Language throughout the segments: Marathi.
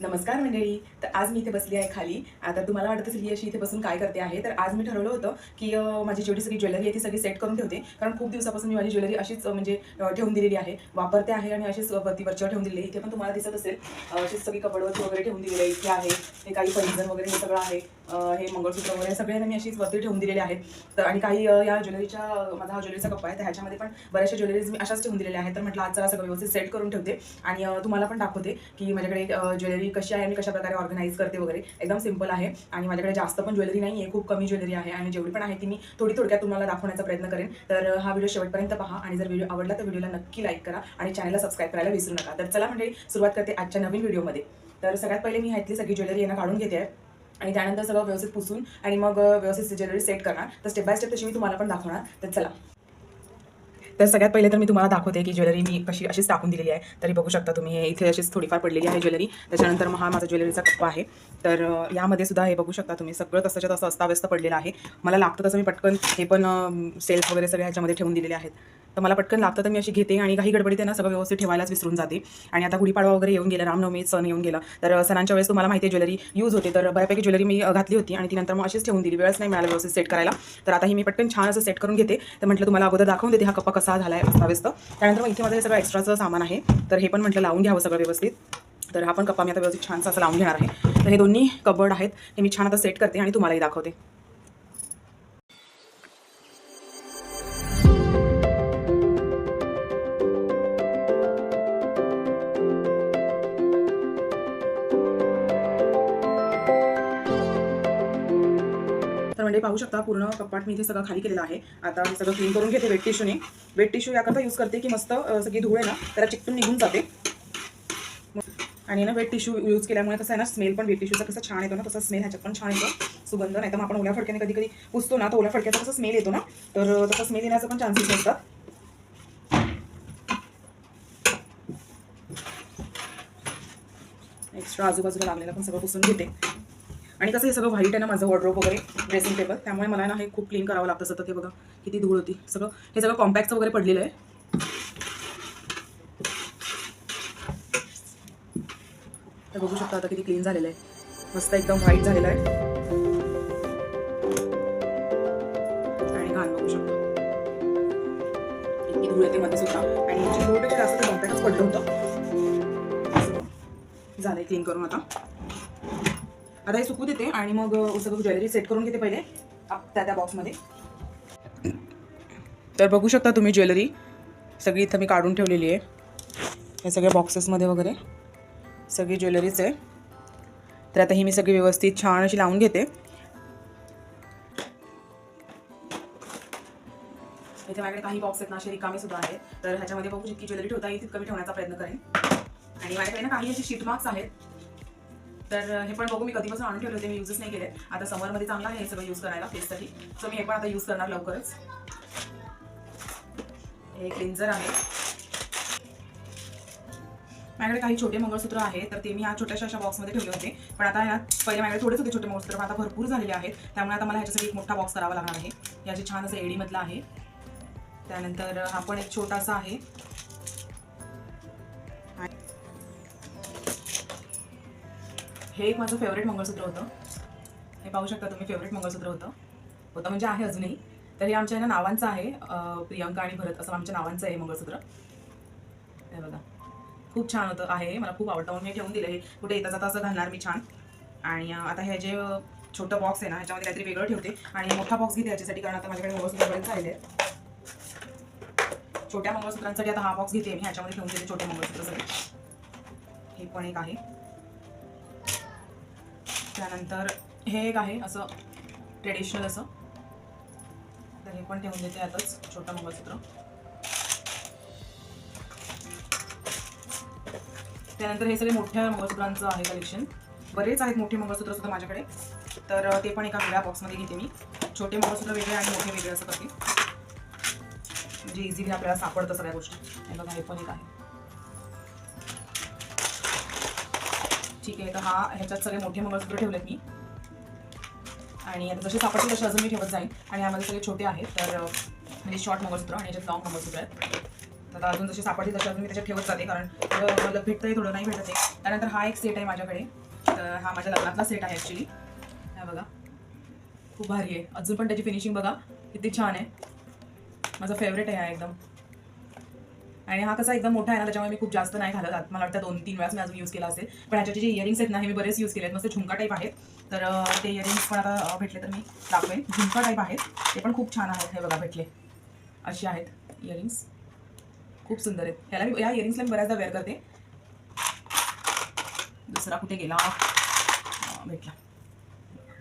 नमस्कार मंडळी. तर आज मी इथे बसली आहे खाली. आता तुम्हाला वाटत असेल ही अशी इथे बसून काय करते आहे. तर आज मी ठरवलं होतं की माझी जेवढी सगळी ज्वेलरी आहे ती सगळी सेट करून ठेवते. कारण खूप दिवसापासून मी माझी ज्वेलरी अशीच म्हणजे ठेवून दिलेली आहे. वापरते आहे आणि अशीच वरती वरच्यावर ठेवून दिलेली आहे. इथे पण तुम्हाला दिसत असेल अशीच सगळी कपडवरती वगैरे ठेवून दिलेली आहे इथे आहे हे काही पैंजण वगैरे हे सगळं आहे. हे मंगळसूत्र वगैरे सगळ्यांना मी अशीच वरती ठेवून दिलेले आहेत. तर आणि काही या ज्वेलरीच्या माझा हा ज्वेलरीचा कप्पा आहे. तर ह्याच्यामध्ये पण बऱ्याचशा ज्वेलरीज मी अशाच ठेवून दिलेल्या आहेत. तर म्हटलं आज जरा सगळं व्यवस्थित सेट करून ठेवते. आणि तुम्हाला पण दाखवते की माझ्याकडे ज्वेलरी कशी आहे आणि कशा प्रकारे ऑर्गनाईज करते वगैरे एकदम सिंपल आहे. आणि माझ्याकडे जास्त पण ज्वेलरी नाही आहे खूप कमी ज्वेलरी आहे आणि जेवढी पण आहे ती मी थोडी थोडक्यात तुम्हाला दाखवण्याचा प्रयत्न करेन. तर हा व्हिडिओ शेवटपर्यंत पहा आणि जर व्हिडिओ आवडला तर व्हिडिओला नक्की लाईक करा आणि चॅनलला सबस्क्राईब करायला विसरू नका. तर चला म्हणजे सुरुवात करते आजच्या नवीन व्हिडिओमध्ये तर सगळ्यात पहिले मी ह्यातली सगळी ज्वेलरी यांना काढून घेते आहे. आणि त्यानंतर सगळं व्यवस्थित पुसून आणि मग व्यवस्थित ज्वेलरी सेट करणार. तर स्टेप बाय स्टेप तशी मी तुम्हाला पण दाखवणार. तर चला. तर सगळ्यात पहिले तर मी तुम्हाला दाखवते की ज्वेलरी मी कशी अशीच टाकून दिलेली आहे. तरी बघू शकता तुम्ही हे इथे अशीच थोडीफार पडलेली आहे ज्वेलरी. त्याच्यानंतर मग हा माझा ज्वेलरीचा कप्पा आहे. तर यामध्ये सुद्धा हे बघू शकता तुम्ही सगळं तसंच्या तसं अस्ताव्यस्त पडलेलं आहे. मला लागतं तसं मी पटकन हे पण सेल्स वगैरे सगळे ह्याच्यामध्ये ठेवून दिलेले आहेत. तर मला पटकन लागतं तर मी अशी घेते आणि काही गडबडीत त्यांना सगळं व्यवस्थित ठेवायलाच विसरून जाते. आणि आता गुढीपाडवा वगैरे येऊन गेला रामनवमी सण येऊन गेला. तर सणांच्या वेळेस तुम्हाला माहिती आहे ज्वेलरी यूज होते. तर बऱ्यापैकी ज्वेलरी मी घातली होती आणि ती नंतर मग अशीच ठेवून दिली. वेळच नाही मिळाला व्यवस्थित सेट करायला. तर आता ही मी पटकन छान असं सेट करून घेते. तर म्हटलं तुम्हाला अगोदर दाखवून देते हा कप्पा कसा झाला आहे अस्ताव्यस्त त्यानंतर मग इथे माझं हे सगळं एक्स्ट्राचं सामान आहे. तर हे पण म्हटलं लावून घ्यावं सगळं व्यवस्थित. तर हा पण कप्पा मी आता व्यवस्थित छानसा असं लावून घेणार आहे. तर हे दोन्ही कबर्ड आहेत. हे मी छान आता सेट करते आणि तुम्हालाही दाखवते. तर पाहू शकता पूर्ण कपाट मी इथे सगळं खाली केलेलं आहे. आता मी सगळं क्लीन करून घेते वेट टिश्यूने वेट टिश्यू याकरता यूज करते की मस्त सगळी धूळ आहे ना त्याला चिकटून निघून जाते. आणि ना वेट टिश्यू यूज केल्यामुळे कसं आहे ना स्मेल पण वेट टिश्यूचा कसं छान येतो ना तसा स्मेल ह्याच्यात पण छान येतो. सुगंध नाही तर आपण ओल्या फडक्याने कधी कधी पुसतो ना तर ओल्या फडक्याचा कसं स्मेल येतो ना तर तसं तसा स्मेल येण्याचा पण चान्सेस असतात एक्स्ट्रा आजूबाजूला लागलेलं पण सगळं पुसून घेते. आणि कसं हे सगळं व्हाईट आहे ना माझं वॉर्ड्रोब वगैरे ड्रेसिंग टेबल त्यामुळे मला ना हे खूप क्लीन करावं लागतं सतत हे बघा. किती धूळ होती. सगळं हे सगळं कॉम्पॅक्टचं वगैरे पडलेलं आहे. बघू शकता आता किती क्लीन झालेलं आहे. मस्त एकदम व्हाईट झालेलं आहे. आणि घाण बघू शकता. इतकी धूळ येते मध्ये सुद्धा. आणि याची धूळपेक्षा जास्त ते कॉम्पॅक्टच पडलं होतं. झालंय क्लीन करून आता. आता हे सुकू देते आणि मग सगळं ज्वेलरी सेट करून घेते पहिले त्या त्या बॉक्समध्ये तर बघू शकता तुम्ही ज्वेलरी सगळी इथं मी काढून ठेवलेली आहे. हे सगळ्या बॉक्सेसमध्ये वगैरे सगळी ज्वेलरीच आहे. तर आता ही मी सगळी व्यवस्थित छान अशी लावून घेते. इथे माझ्याकडे काही बॉक्स आहेत ना असे रिकामे सुद्धा आहेत. तर ह्याच्यामध्ये बघू जितकी ज्वेलरी ठेवता येईल तितकं मी ठेवण्याचा प्रयत्न करेन. आणि माझ्याकडे ना काही असे शीट मार्क्स आहेत. तर हे पण बघू मी कधीपासून आणून ठेवले होते मी युजच नाही केले. आता समरमध्ये चांगलं आहे हे सगळं यूज करायला फेससाठी सो मी हे पण आता यूज करणार लवकरच. हे क्लिन्झर आहे. माझ्याकडे काही छोटे मंगळसूत्र आहेत तर ते मी ह्या छोट्याशा अशा बॉक्समध्ये ठेवले होते. पण आता या पहिले माझ्याकडे थोडेच होते छोटे मंगळसूत्र पण आता भरपूर झालेले आहेत. त्यामुळे आता मला ह्याच्यासाठी एक मोठा बॉक्स करावा लागणार आहे. याचे छान असं एडीमधला आहे. त्यानंतर हा पण एक छोटासा आहे. हे एक माझं फेवरेट मंगळसूत्र होतं. हे पाहू शकता तुम्ही फेवरेट मंगळसूत्र होतं. होतं म्हणजे आहे अजूनही. तर हे आमच्या ना नावांचं आहे प्रियंका आणि भरत असं आमच्या नावांचं आहे मंगळसूत्र. हे बघा. खूप छान होतं आहे. मला खूप आवडतं. म्हणून मी ठेवून दिलं हे कुठे येता जाता असं घालणार मी छान. आणि आता हे जे छोटं बॉक्स आहे ना ह्याच्यामध्ये काहीतरी वेगळं ठेवते. आणि मोठा बॉक्स घेते याच्यासाठी कारण आता माझ्याकडे मंगळसूत्र बरेच झालेले छोट्या मंगळसूत्रांसाठी आता हा बॉक्स घेते मी. ह्याच्यामध्ये ठेवून देते छोटे मंगळसूत्रासाठी. हे पण एक आहे. त्यानंतर हे एक आहे असं ट्रेडिशनल असं. तर हे पण ठेवून देते आताच छोटं मंगळसूत्र. त्यानंतर हे सगळे मोठ्या मंगळसूत्रांचं आहे कलेक्शन बरेच आहेत मोठे मंगळसूत्र सुद्धा माझ्याकडे. तर ते पण एका वेगळ्या बॉक्समध्ये घेते मी. छोटे मंगळसूत्र वेगळे आणि मोठे वेगळे असं करते. म्हणजे इझिली आपल्याला सापडतं सगळ्या गोष्टी. हे बघा हे पण एक आहे. ठीक आहे तर हा ह्याच्यात सगळे मोठे मंगळसूत्र ठेवलेत मी. आणि आता जसे सापडतील तसे अजून मी ठेवत जाईन. आणि यामध्ये सगळे छोटे आहेत तर म्हणजे शॉर्ट मंगळसूत्र आणि याच्यात लॉंग मंगळसूत्र आहेत. आता अजून जसे सापडतील तसे अजून मी त्याच्यात ठेवत जाते कारण मला भेटतंय थोडं नाही भेटत आहे. त्यानंतर हा एक सेट आहे माझ्याकडे. तर हा माझ्या लग्नातला सेट आहे ॲक्च्युली हा बघा. खूप भारी आहे. अजून पण त्याची फिनिशिंग बघा. किती छान आहे. माझा फेवरेट आहे हा एकदम. आणि हा कसा एकदम मोठा आहे ना त्याच्यामुळे मी खूप जास्त नाही घालत. मला वाटतं दोन तीन वेळाच मी अजून यूज केला असेल. पण ह्याच्याचे जे इयरिंग्स आहेत ना हे मी बरेच यूज केले आहेत मस्त झुमका टाईप आहेत. तर ते इयरिंग्स पण आता भेटले तर मी दाखवेन. झुमका टाईप आहेत. ते पण खूप छान आहेत. हे बघा भेटले. असे आहेत इयरिंग्स खूप सुंदर आहेत. ह्याला मी या इयरिंग्सला मी बऱ्याचदा वेअर करते. दुसरा कुठे गेला? भेटला.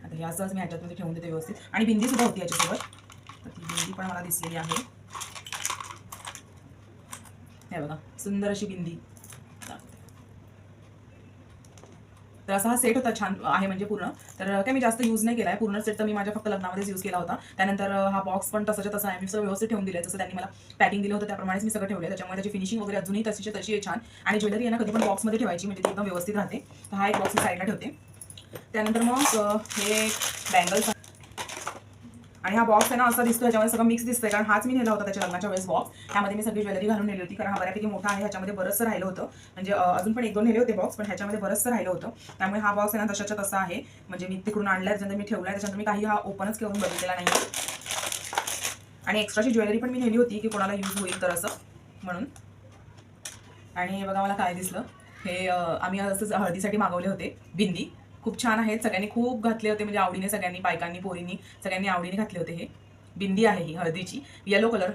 आता हे असंच मी ह्याच्यातमध्ये ठेवून देते व्यवस्थित. आणि बिंदी सुद्धा होती याच्यासोबत तर ती बिंदी पण मला दिसलेली आहे. हे बघा सुंदर अशी बिंदी. तर असा हा सेट होता छान आहे म्हणजे पूर्ण. तर काय मी जास्त यूज नाही केला आहे पूर्ण सेट तर मी माझ्या फक्त लग्नामध्येच यूज केला होता. त्यानंतर हा बॉक्स पण तसाच्या तसा आहे. मी सगळं व्यवस्थित ठेवून दिलं जसं त्यांनी मला पॅकिंग दिलं होतं त्याप्रमाणेच मी सगळं ठेवलं त्याच्यामुळे त्याची फिनिशिंग वगैरे अजूनही तशीची तशी आहे छान. आणि ज्वेलरी आहे ना कधी पण बॉक्समध्ये ठेवायची म्हणजे ती एकदम व्यवस्थित राहते. तर हा एक बॉक्स मी साईडला ठेवते. त्यानंतर मग हे बँगल्स आणि हा बॉक्स आहे ना असा दिसतो याच्यामध्ये सगळं मिक्स दिसतंय. कारण हाच मी नेला होता त्याच्या लग्नाच्या वेळेस बॉक्स त्यामध्ये मी सगळी ज्वेलरी घालून नेली होती कारण हा बऱ्यापैकी मोठा आहे ह्याच्यामध्ये बरंचसं राहिलं होतं. म्हणजे अजून पण एक दोन नेले होते बॉक्स पण ह्याच्यामध्ये बरंचसं राहिलं होतं. त्यामुळे हा बॉक्स आहे ना तशाच्या तसा आहे. म्हणजे मी तिकडून आणलाय त्याच्यानंतर मी ठेवला त्याच्यानंतर मी काही हा ओपनच करून बघितलेला नाही आणि एक्स्ट्राची ज्वेलरी पण मी नेली होती की कोणाला यूज होईल तर असं म्हणून. आणि बघा मला काय दिसलं. हे आम्ही असंच हळदीसाठी मागवले होते बिंदी. खूप छान आहेत. सगळ्यांनी खूप घातले होते म्हणजे आवडीने सगळ्यांनी बायकांनी पोरींनी सगळ्यांनी आवडीने घातले होते हे. बिंदी आहे ही हळदीची. येलो कलर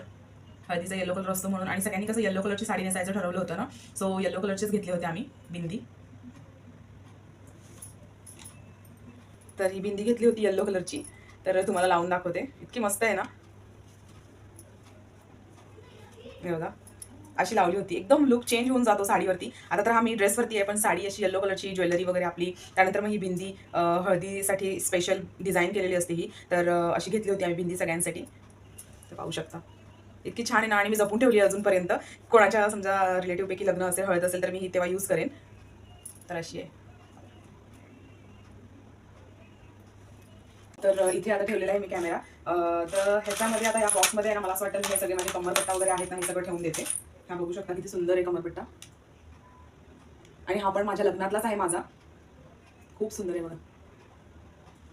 हळदीचा येलो कलर असतो म्हणून. आणि सगळ्यांनी कसं येलो कलरची साडी नेसायचं ठरवलं होतं ना सो येलो कलरचेच घेतले होते आम्ही बिंदी. तर ही बिंदी घेतली होती येल्लो कलरची तर तुम्हाला लावून दाखवते. इतकी मस्त आहे ना? बघा. अशी लावली होती. एकदम लुक चेंज होऊन जातो साडीवरती. आता तर हा मी ड्रेसवरती आहे पण साडी अशी येल्लो कलरची ज्वेलरी वगैरे आपली. त्यानंतर मग ही बिंदी हळदीसाठी स्पेशल डिझाईन केलेली असते ही. तर अशी घेतली होती आम्ही बिंदी सगळ्यांसाठी. तर पाहू शकता. इतकी छान आहे ना आणि मी जपून ठेवली आहे अजूनपर्यंत. कोणाच्या समजा रिलेटिव्हपैकी लग्न असेल हळद असेल तर मी ही तेव्हा यूज करेन. तर अशी आहे. तर इथे आता ठेवलेला आहे मी कॅमेरा तर ह्याच्यामध्ये आता या बॉक्समध्ये आहे ना मला असं वाटतं मी हे सगळे माझे कमरपट्टा वगैरे आहेत ना हे सगळं ठेवून देते. हा बघू शकता किती सुंदर आहे कमरपट्टा. आणि हा पण माझ्या लग्नातलाच आहे माझा. खूप सुंदर आहे बघा.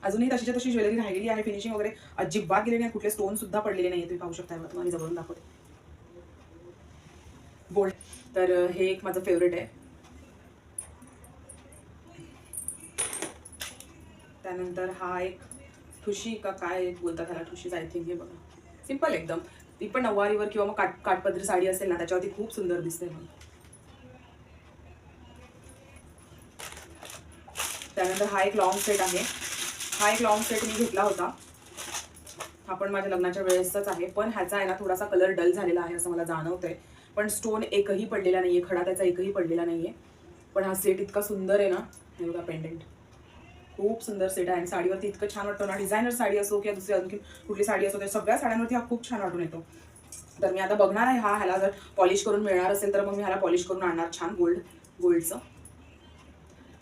अजूनही तशीच्या तशी ज्वेलरी राहिलेली आहे फिनिशिंग वगैरे अजिबात गेलेली नाही कुठले स्टोन सुद्धा पडलेले नाही तुम्ही पाहू शकता बघा, तुम्हाला जवळून दाखवते. गोल्ड तर हे एक माझं फेवरेट आहे. त्यानंतर हा एक ठुशी का काय बोलतात त्याला ठुशीच आय थिंक हे बघा. सिंपल एकदम. ती पण नऊवारीवर किंवा मग काट काटपदरी साडी असेल ना त्याच्यावरती खूप सुंदर दिसते मग त्यानंतर हा एक लॉंग सेट आहे. हा एक लॉंग सेट मी घेतला होता. हा पण माझ्या लग्नाच्या वेळेसचाच आहे. पण ह्याचा आहे ना थोडासा कलर डल झालेला आहे असं मला जाणवतंय. पण स्टोन एकही पडलेला नाहीये खडा त्याचा एकही पडलेला नाहीये. पण हा सेट इतका सुंदर आहे ना. एवढा पेंडेंट खूप सुंदर सेट आहे आणि साडीवरती इतकं छान वाटतं. ना डिझायनर साडी असो किंवा दुसरी अजून कुठली साडी असो त्या सगळ्या साड्यांवरती हा खूप छान वाटून येतो. तर मी आता बघणार आहे हा. ह्याला जर पॉलिश करून मिळणार असेल तर मग मी ह्याला पॉलिश करून आणणार छान गोल्ड गोल्डचं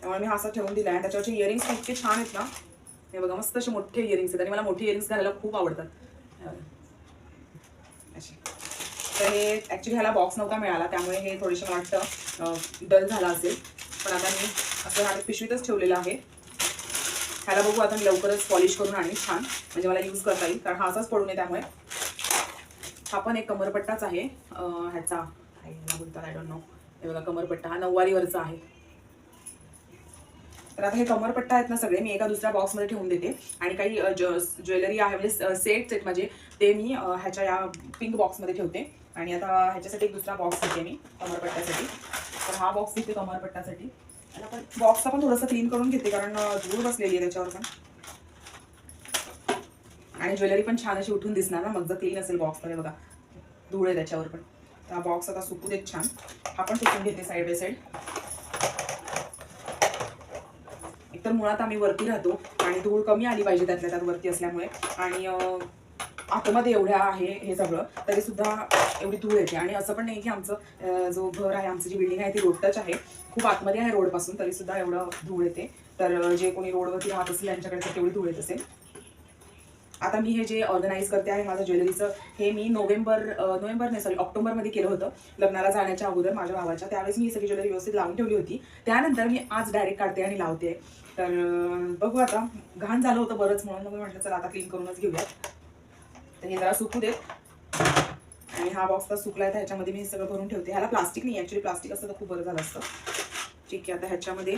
त्यामुळे मी हा असा ठेवून दिला आहे त्याच्यावरचे इयरिंग्स इतके छान आहेत ना. हे बघा मस्त असे मोठे इयरिंग्स आहेत. आणि मला मोठे इयरिंग्स घालायला खूप आवडतात. असे. तर हे ॲक्च्युली ह्याला बॉक्स नव्हता मिळाला. त्यामुळे हे थोडेसे मला वाटतं डल झाला असेल. पण आता मी असं हा पिशवीतच ठेवलेलं आहे. ह्याला बघू आता मी लवकरच पॉलिश करून आणि छान. म्हणजे मला यूज करता येईल कारण हा असाच पडू नये त्यामुळे. हा पण एक कमरपट्टाच आहे. ह्याचा. बोलतात आय डोंट नो हे बघा कमरपट्टा. हा नऊवारीवरचा आहे. तर आता हे कमरपट्टा आहेत ना सगळे मी एका दुसऱ्या बॉक्समध्ये ठेवून देते. आणि काही ज- ज्वेलरी आहे म्हणजे सेट्स आहेत माझे ते मी ह्याच्या या पिंक बॉक्समध्ये ठेवते. आणि आता ह्याच्यासाठी एक दुसरा बॉक्स घेते मी कमरपट्ट्यासाठी. तर हा बॉक्स घेते कमरपट्ट्यासाठी. आणि आपण बॉक्स पण थोडंसं क्लीन करून घेते कारण धूळ बसलेली आहे त्याच्यावर पण. आणि ज्वेलरी पण छान अशी उठून दिसणार ना मग जर क्लीन असेल बॉक्स बघा. धूळ आहे त्याच्यावर पण. हा बॉक्स आता सुकू देत छान हा पण सुकून घेते साईड बाय साईड एकतर मुळात आम्ही वरती राहतो आणि धूळ कमी आली पाहिजे त्यातल्या त्यात वरती असल्यामुळे. आणि आतमध्ये एवढ्या आहे हे सगळं तरी सुद्धा एवढी धूळ येते. आणि असं पण नाही की आमचं जो घर आहे आमची जी बिल्डिंग आहे ती रोड टच आहे. खूप आतमध्ये आहे रोडपासून तरी सुद्धा एवढं धूळ येते. तर जे कोणी रोडवरती राहत असेल यांच्याकडे तर तेवढी धूळ येत असेल. आता मी हे जे ऑर्गनाईज करते आहे माझं ज्वेलरीचं हे मी नोव्हेंबर नोव्हेंबर नाही सॉरी ऑक्टोबरमध्ये केलं होतं लग्नाला जाण्याच्या अगोदर माझ्या भावाच्या. त्यावेळेस मी ही सगळी ज्वेलरी व्यवस्थित लावून ठेवली होती. त्यानंतर मी आज डायरेक्ट काढते आणि लावते. तर बघू आता घाण झालं होतं बरंच म्हणून मग म्हटलं चला आता क्लीन करूनच घेऊयात. तर हे जरा सुकू देत. आणि हा बॉक्स तर सुकलाय तर ह्याच्यामध्ये मी हे सगळं भरून ठेवते. ह्याला प्लास्टिक नाही ॲक्च्युली प्लास्टिक असतं तर खूप बरं झालं असतं. ठीक आहे आता ह्याच्यामध्ये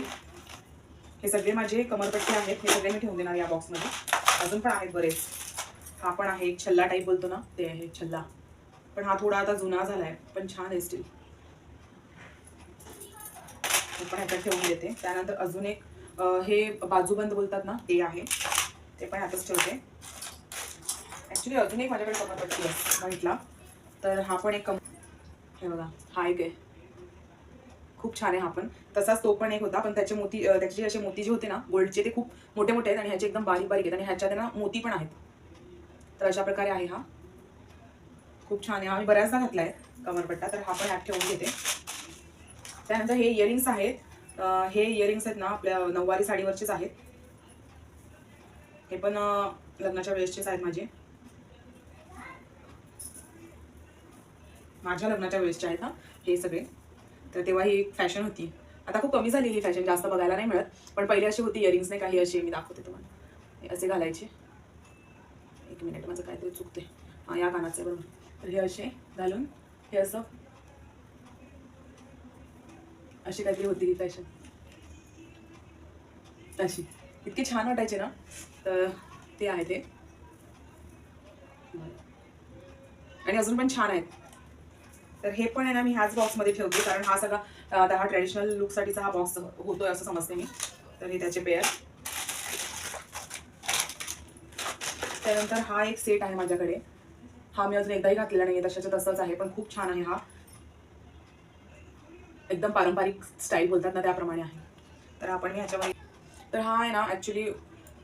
हे सगळे माझे कमरपट्टे आहेत हे सगळे मी ठेवून देणार या बॉक्समध्ये अजून पण आहेत बरेच. हा पण आहे एक छल्ला टाईप बोलतो ना ते आहे छल्ला. पण हा थोडा आता जुना झाला आहे पण छान आहे स्टील पण ह्याच्यात ठेवून देते. त्यानंतर अजून एक हे बाजूबंद बोलतात ना ते आहे. ते पण ह्यातच ठेवते. ॲक्च्युली अजून एक माझ्याकडे कमरपट्टी आहे म्हटला तर हा पण एक कम हे बघा हा एक आहे. खूप छान आहे हा पण. तसाच तो पण एक होता पण त्याचे मोती त्याचे असे मोती जे होते ना गोल्डचे ते खूप मोठे मोठे आहेत आणि ह्याचे एकदम बारीक बारीक आहेत आणि ह्याच्यात ना मोती पण आहेत. तर अशा प्रकारे आहे हा. खूप छान आहे हा. मी बऱ्याचदा घातला आहे कमरपट्टा तर हा पण ॲप ठेवून घेते. त्यानंतर हे इयरिंग्स आहेत. हे इयरिंग्स आहेत ना आपल्या नऊवारी साडीवरचेच आहेत. हे पण लग्नाच्या वेळेसचेच आहेत माझे. माझ्या लग्नाच्या वेळेसचे आहेत ना हे सगळे. तर तेव्हा ही एक फॅशन होती. आता खूप कमी झाली ही फॅशन जास्त बघायला नाही मिळत. पण पहिले अशी होती इयरिंग्स नाही काही अशी मी दाखवते तुम्हाला. असे घालायचे. एक मिनिट माझं काहीतरी चुकते हां या कानाचे बरोबर. तर हे असे घालून हे असं अशी काहीतरी होती ही फॅशन. अशी. इतकी छान वाटायचे ना. तर ते आहे ते. आणि अजून पण छान आहेत. तर हे पण आहे ना मी ह्याच बॉक्समध्ये ठेवते कारण हा सगळा हा ट्रॅडिशनल लुकसाठीचा हा बॉक्स होतोय असं समजते मी. तर हे त्याचे पेअर त्यानंतर हा एक सेट आहे माझ्याकडे. हा मी अजून एकदाही घातलेला नाही तशाच्या तसाच आहे पण खूप छान आहे हा. एकदम पारंपरिक स्टाईल बोलतात ना त्याप्रमाणे आहे. तर आपण मी ह्याच्यामध्ये तर हा आहे ना ॲक्च्युली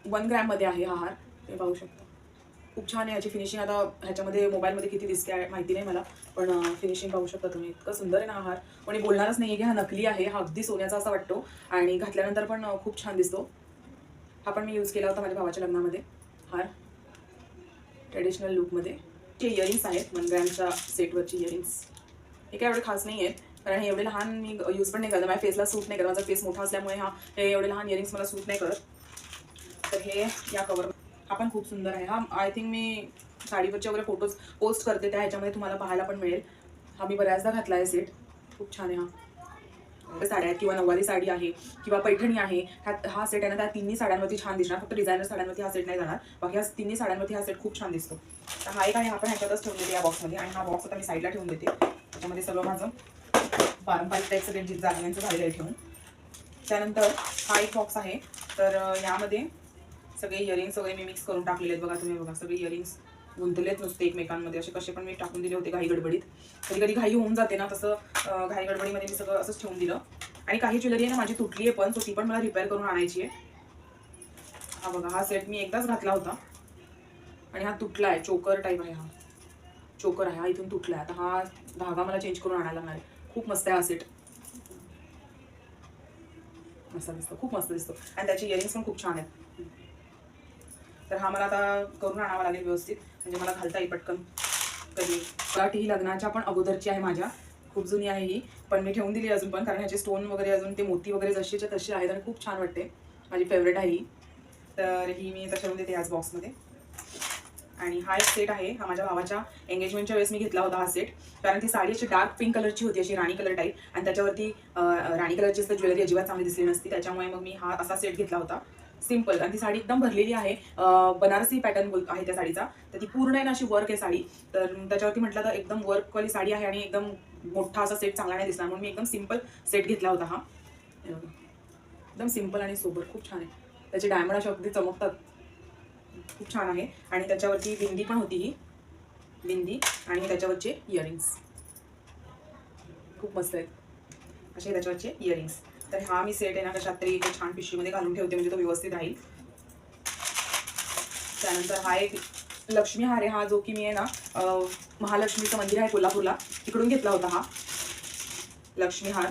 वन ग्रॅममध्ये आहे हा हार. ते पाहू शकता. खूप छान आहे याची फिनिशिंग आता ह्याच्यामध्ये मोबाईलमध्ये किती दिसते आहे माहिती नाही मला पण फिनिशिंग पाहू शकता तुम्ही. इतकं सुंदर आहे ना हार. कोणी बोलणारच नाही आहे की हा नकली आहे हा अगदी सोन्याचा असा वाटतो. आणि घातल्यानंतर पण खूप छान दिसतो. हा पण मी यूज केला होता माझ्या भावाच्या लग्नामध्ये हार. ट्रेडिशनल लुकमध्ये जे इयरिंग्स आहेत वन ग्रॅमच्या सेटवरची इयरिंग्स हे काय एवढे खास नाही आहेत कारण हे एवढे लहान मी यूज पण नाही करत. माझ्या फेसला सूट नाही करत. माझा फेस मोठा असल्यामुळे हा हे एवढे लहान इयरिंग्स मला सूट नाही करत. तर हे या कवर हा पण खूप सुंदर आहे. हा आय थिंक मी साडीवरचे वगैरे फोटोज पोस्ट करते त्या ह्याच्यामध्ये तुम्हाला पाहायला पण मिळेल. हा मी बऱ्याचदा घातला आहे सेट खूप छान आहे हा. साड्या आहेत किंवा नऊवारी साडी आहे किंवा पैठणी आहे. ह्यात हा सेट आहे ना त्या तिन्ही साड्यांवरती छान दिसणार. फक्त डिझायनर साड्यांवरती हा सेट नाही जाणार. बाकी ह्या तिन्ही साड्यांवरती हा सेट खूप छान दिसतो. तर हा एक आहे हा पण ह्याच्यातच ठेवून देते या बॉक्समध्ये आणि हा बॉक्स आता मी साईडला ठेवून देते. त्याच्यामध्ये सगळं माझं पारंपरिक टाईप सगळे जे जागण्यांचं झालेलं आहे ठेवून. त्यानंतर हा एक बॉक्स आहे. तर यामध्ये सगळे इयरिंग्स वगैरे मी मिक्स करून टाकलेले आहेत बघा तुम्ही बघा सगळे इयरिंग्स गुंतलेत नुसते एकमेकांमध्ये. असे कसे पण मी टाकून दिले होते घाई गडबडीत. कधी कधी घाई होऊन जाते ना तसं घाई गडबडीमध्ये मी सगळं असंच ठेवून दिलं. आणि काही ज्वेलरी आहे ना माझी तुटली आहे पण सो ती पण मला रिपेअर करून आणायची आहे. हा बघा हा सेट मी एकदाच घातला होता. आणि हा तुटला आहे चोकर टाईप आहे हा. चोकर आहे हा इथून तुटला आहे. आता हा धागा मला चेंज करून आणायला लागणार आहे. खूप मस्त आहे हा सेट मस्त दिसतो खूप मस्त दिसतो. आणि त्याचे इयरिंग्स पण खूप छान आहेत. तर हा मला आता करून आणावा लागेल व्यवस्थित. म्हणजे मला घालता येईल पटकन. कधी? पराठी ही लग्नाच्या पण अगोदरची आहे माझ्या. खूप जुनी आहे ही. पण मी ठेवून दिली अजून. पण कारण ह्याचे स्टोन वगैरे अजून ते मोती वगैरे जशीच्या तशी आहेत आणि खूप छान वाटते. माझी फेवरेट आहे ही. तर ही मी आता ठेवून देते याच बॉक्समध्ये आणि हा एक सेट आहे. हा माझ्या भावाच्या एंगेजमेंटच्या वेळेस मी घेतला होता हा सेट कारण ती साडी अशी डार्क पिंक कलरची होती अशी राणी कलर टाईप आणि त्याच्यावरती राणी कलरची ज्वेलरी अजिबात चांगली दिसली नसती. त्याच्यामुळे मग मी हा असा सेट घेतला होता. सिंपल आणि ती साडी एकदम भरलेली आहे. बनारसी पॅटर्न बोल आहे त्या साडीचा. तर ती पूर्ण आहे ना अशी वर्क आहे साडी. तर त्याच्यावरती म्हटलं तर एकदम वर्कवाली साडी आहे आणि एकदम मोठा असा सेट चांगला नाही दिसणार. म्हणून मी एकदम सिंपल सेट घेतला होता हा. एकदम सिंपल आणि सोबर खूप छान आहे. त्याचे डायमंड असे अगदी चमकतात. खूप छान आहे. आणि त्याच्यावरती बिंदी पण होती ही. बिंदी आणि त्याच्यावरचे इयरिंग्स खूप मस्त आहेत. असे त्याच्यावरचे इयरिंग्स तर हा मी सेट आहे ना कशात तरी इथे छान पिशवीमध्ये घालून ठेवते म्हणजे तो व्यवस्थित राहील. त्यानंतर हा एक लक्ष्मी हार आहे हा जो की मी आहे ना महालक्ष्मीचं मंदिर आहे कोल्हापूरला तिकडून घेतला होता हा. लक्ष्मी हार.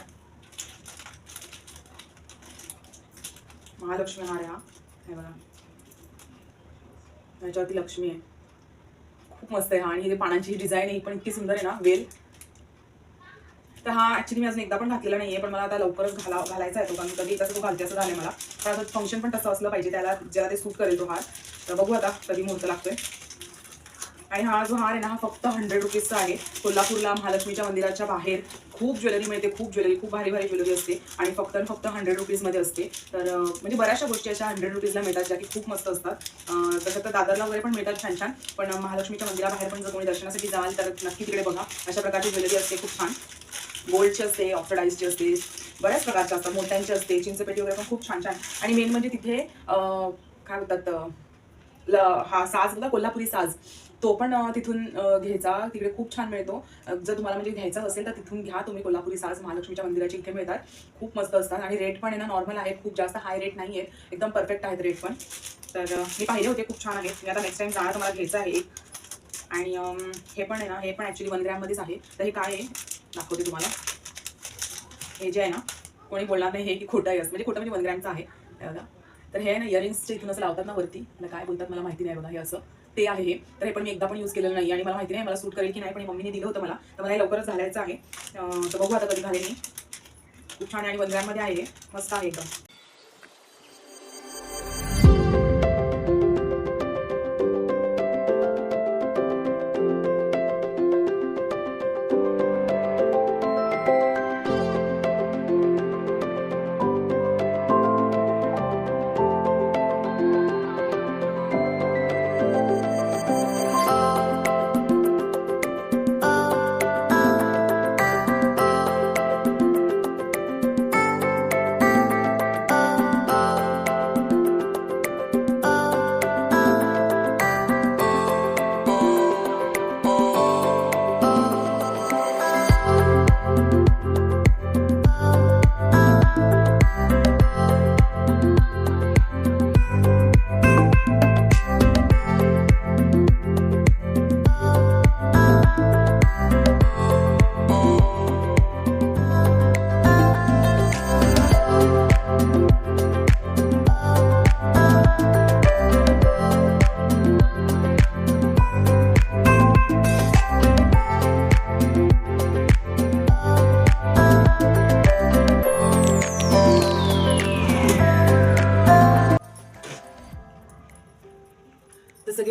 महालक्ष्मी हार आहे हा. हे बघा. ह्याच्यावरती लक्ष्मी आहे. खूप मस्त आहे हा आणि हे पानांची डिझाईन आहे ही पण इतकी सुंदर आहे ना वेल. तर हा ऍक्च्युली मी अजून एकदा पण घातलेला नाहीये पण मला आता लवकरच घाला घालायचा आहे तो. कारण कधी तसं तो घालते असं झालं मला. पण आता फंक्शन पण तसं असलं पाहिजे त्याला ज्याला ते सूट करेल तो हार. तर बघू आता कधी मुहूर्त लागतोय. आणि हा जो हार आहे ना हा फक्त हंड्रेड रुपीजचा आहे. कोल्हापूरला महालक्ष्मीच्या मंदिराच्या बाहेर खूप ज्वेलरी मिळते खूप ज्वेलरी खूप भारी भारी ज्वेलरी असते. आणि फक्त आणि फक्त हंड्रेड रुपीजमध्ये असते. तर म्हणजे बऱ्याचशा गोष्टी अशा हंड्रेड रुपीजला मिळतात ज्या की खूप मस्त असतात. तसं तर दादरला वगैरे पण मिळतात छान छान. पण महालक्ष्मीच्या मंदिराबाहेर पण जर कोणी दर्शनासाठी जाल तर नक्की तिकडे बघा. अशा प्रकारची ज्वेलरी असते खूप छान. गोल्डचे असते ऑक्सिडाईजची असते बऱ्याच प्रकारच्या असतात मोठ्यांचे असते चिंचपेटी वगैरे पण खूप छान छान. आणि मेन म्हणजे तिथे काय म्हणतात ल- हा साज बघा कोल्हापुरी साज तो पण तिथून घ्यायचा तिकडे खूप छान मिळतो. जर तुम्हाला म्हणजे घ्यायचा असेल तर तिथून घ्या तुम्ही कोल्हापुरी साज महालक्ष्मीच्या मंदिराची इथे मिळतात. खूप मस्त असतात आणि रेट पण आहे ना नॉर्मल आहेत खूप जास्त हाय रेट नाही आहेत एकदम परफेक्ट आहेत रेट पण. तर मी पाहिले होते खूप छान आहेत. मी आता नेक्स्ट टाइम जाणार तुम्हाला घ्यायचं आहे एक. आणि हे पण आहे ना हे पण ॲक्च्युली वन ग्रॅममध्येच आहे. तर हे काय आहे? दाखवते तुम्हाला. हे जे आहे ना कोणी बोलणार नाही हे की खोटं आहे असं. म्हणजे खोटं म्हणजे वन ग्रॅमचं आहे. बघा. तर हे ना इयरिंग्सचे इथून असं लावतात ना वरती मला काय बोलतात मला माहिती नाही बघा हे असं. ते आहे हे. तर हे पण मी एकदा पण यूज केलेलं नाही आणि मला माहिती नाही मला सूट करेल की नाही पण मम्मीने दिलं होतं मला. तर मला हे लवकरच घालायचं आहे. तर बघू आता कधी घालेल मी. खूप छान आहे आणि वन ग्रॅममध्ये आहे मस्त आहे एकदम.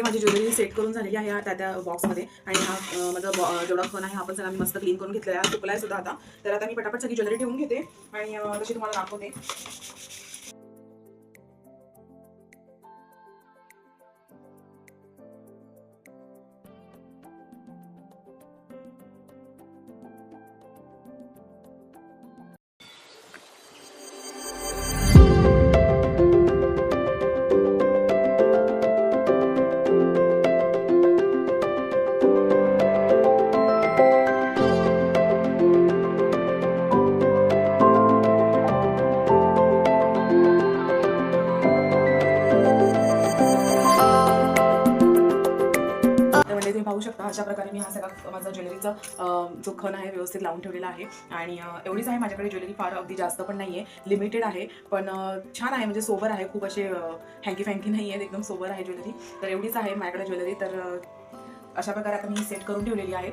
माझी ज्वेलरी सेट करून झालेली आहे त्या त्या बॉक्समध्ये आणि हा माझा बॉ- जेवढा फोन आहे हा पण सगळा मी मस्त क्लीन करून घेतलेला आहे. सुकलाय सुद्धा आता. तर आता मी पटापट सगळी ज्वेलरी ठेवून घेते. आणि तशी तुम्हाला दाखवते. अशा प्रकारे मी हा सगळा माझा ज्वेलरीचा जो खण आहे व्यवस्थित लावून ठेवलेला आहे. आणि एवढीच आहे माझ्याकडे ज्वेलरी फार अगदी जास्त पण नाही आहे लिमिटेड आहे. पण छान आहे. म्हणजे सोबर आहे. खूप असे हँकी फँकी नाही आहेत एकदम सोबर आहे ज्वेलरी. तर एवढीच आहे माझ्याकडे ज्वेलरी. तर अशा प्रकारे आता मी सेट करून ठेवलेली आहे.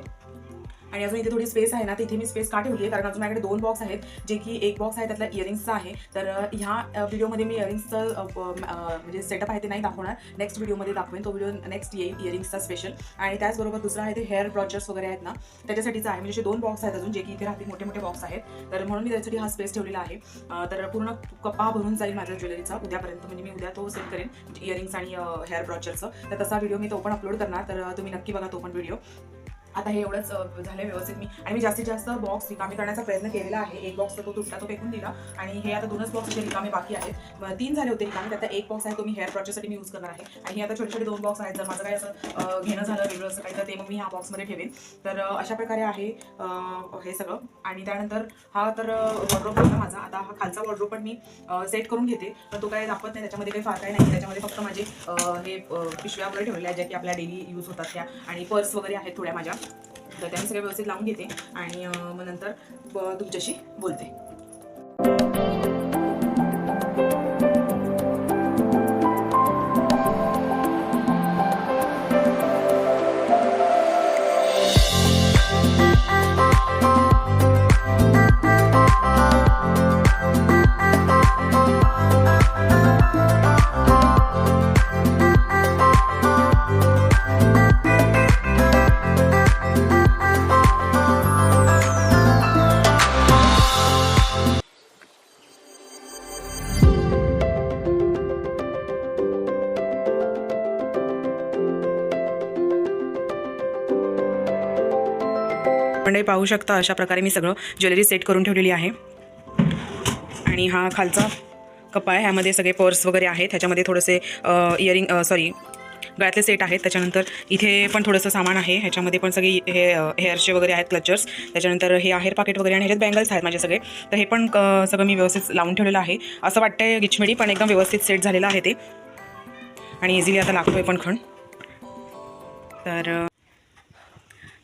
आणि अजून इथे थोडी स्पेस आहे ना तिथे मी स्पेस का ठेवली आहे कारण अजून माझ्याकडे दोन बॉक्स आहेत जे की एक बॉक्स आहे त्यातला इयरिंग्सचा आहे. तर ह्या व्हिडिओमध्ये मी इयरिंग्सचं म्हणजे सेटअप आहे ते नाही दाखवणार. नेक्स्ट व्हिडिओमध्ये दाखवेन. तो व्हिडिओ नेक्स्ट येईल इयरिंग्सचा स्पेशल आणि त्याचबरोबर दुसरा आहे ते हेअर ब्रॉचर्स वगैरे आहेत ना त्याच्यासाठीचा आहे. म्हणजे असे दोन बॉक्स आहेत अजून जे की इथे राहतील मोठे मोठे बॉक्स आहेत. तर म्हणून मी त्यासाठी हा स्पेस ठेवलेला आहे. तर पूर्ण कप्पा भरून जाईल माझ्या ज्वेलरीचा उद्यापर्यंत. म्हणजे मी उद्या तो सेट करेन म्हणजे इयरिंग्स आणि हेअर ब्रॉचरचं तर तसा व्हिडिओ मी तो पण अपलोड करणार. तर तुम्ही नक्की बघा तो पण व्हिडिओ आता हे एवढंच झालं व्यवस्थित मी. आणि मी जास्तीत जास्त बॉक्स रिकामी करण्याचा प्रयत्न केलेला आहे. एक बॉक्स तो तुटला तो फेकून दिला. आणि हे आता दोनच बॉक्स जे रिकामे बाकी आहेत. तीन झाले होते रिकामे. त्यात एक बॉक्स आहे तो मी हेअर प्रॉडक्टसाठी मी यूज करणार आहे. आणि हे आता छोटे छोटे दोन बॉक्स आहेत. जर माझं काय असं घेणं झालं वेगळं असं काही तर ते मग मी ह्या बॉक्समध्ये ठेवेन. तर अशा प्रकारे आहे हे सगळं. आणि त्यानंतर हा तर वॉर्ड्रोप होता माझा. आता हा खालचा वॉर्ड्रोप पण मी सेट करून घेते. तर तो काय दाखवत नाही. त्याच्यामध्ये काही फार काही नाही त्याच्यामध्ये फक्त माझे हे पिशव्या वगैरे ठेवलेल्या आहेत ज्या की आपल्या डेली यूज होतात त्या. आणि पर्स वगैरे आहेत थोड्या माझ्या. तर त्या सगळ्या व्यवस्थित लावून घेते आणि मग नंतर तुमच्याशी बोलते. मंडळी पाहू शकता अशा प्रकारे मी सगळं ज्वेलरी सेट करून ठेवलेली आहे. आणि हा खालचा कप्पा आहे. ह्यामध्ये सगळे पर्स वगैरे आहेत. ह्याच्यामध्ये थोडेसे इयरिंग सॉरी गळ्यातले सेट आहेत. त्याच्यानंतर इथे पण थोडंसं सामान आहे. ह्याच्यामध्ये पण सगळे हे हेअरचे वगैरे आहेत क्लचर्स त्याच्यानंतर हे आहेर पाकेट वगैरे आणि ह्याच्यात बँगल्स आहेत माझे सगळे. तर हे पण सगळं मी व्यवस्थित लावून ठेवलेलं आहे. असं वाटतंय गिचमिडी पण एकदम व्यवस्थित सेट झालेलं आहे ते. आणि इझिली आता लागतो आहे पण खण. तर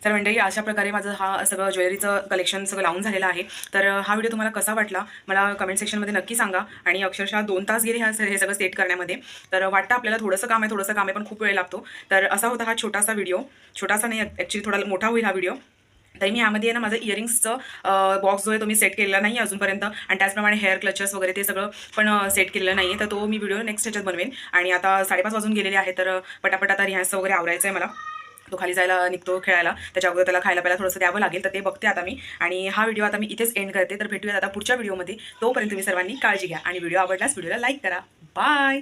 तर मंडळी अशा प्रकारे माझं हा सगळं ज्वेलरीचं कलेक्शन सगळं लावून झालेलं आहे. तर हा व्हिडिओ तुम्हाला कसा वाटला? मला कमेंट सेक्शनमध्ये नक्की सांगा. आणि अक्षरशः दोन तास गेले ह्या हे सगळं सेट करण्यामध्ये. तर वाटतं आपल्याला थोडंसं काम आहे थोडंसं काम आहे पण खूप वेळ लागतो. तर असा होता हा छोटासा व्हिडिओ. छोटासा नाही ॲक्च्युली थोडा मोठा होईल हा व्हिडिओ. तरी मी यामध्ये आहे ना माझं इयरिंग्सचं बॉक्स जो आहे तो मी सेट केलेला नाही आहे अजूनपर्यंत. आणि त्याचप्रमाणे हेअर क्लचर्स वगैरे ते सगळं पण सेट केलेलं नाही आहे. तर तो मी व्हिडिओ नेक्स्ट ह्याच्यात बनवेन. आणि आता साडेपाच वाजून गेलेले आहे तर पटापट आता रिहायस वगैरे आवरायचं आहे मला. तो खाली जायला निघतो खेळायला. त्याच्या अगोदर त्याला खायला प्यायला थोडंसं द्यावं लागेल तर ते बघते आता मी. आणि हा व्हिडिओ आता मी इथेच एंड करते. तर भेटूयात आता पुढच्या व्हिडिओमध्ये. तोपर्यंत तुम्ही सर्वांनी काळजी घ्या. आणि व्हिडिओ आवडल्यास व्हिडिओला लाईक करा. बाय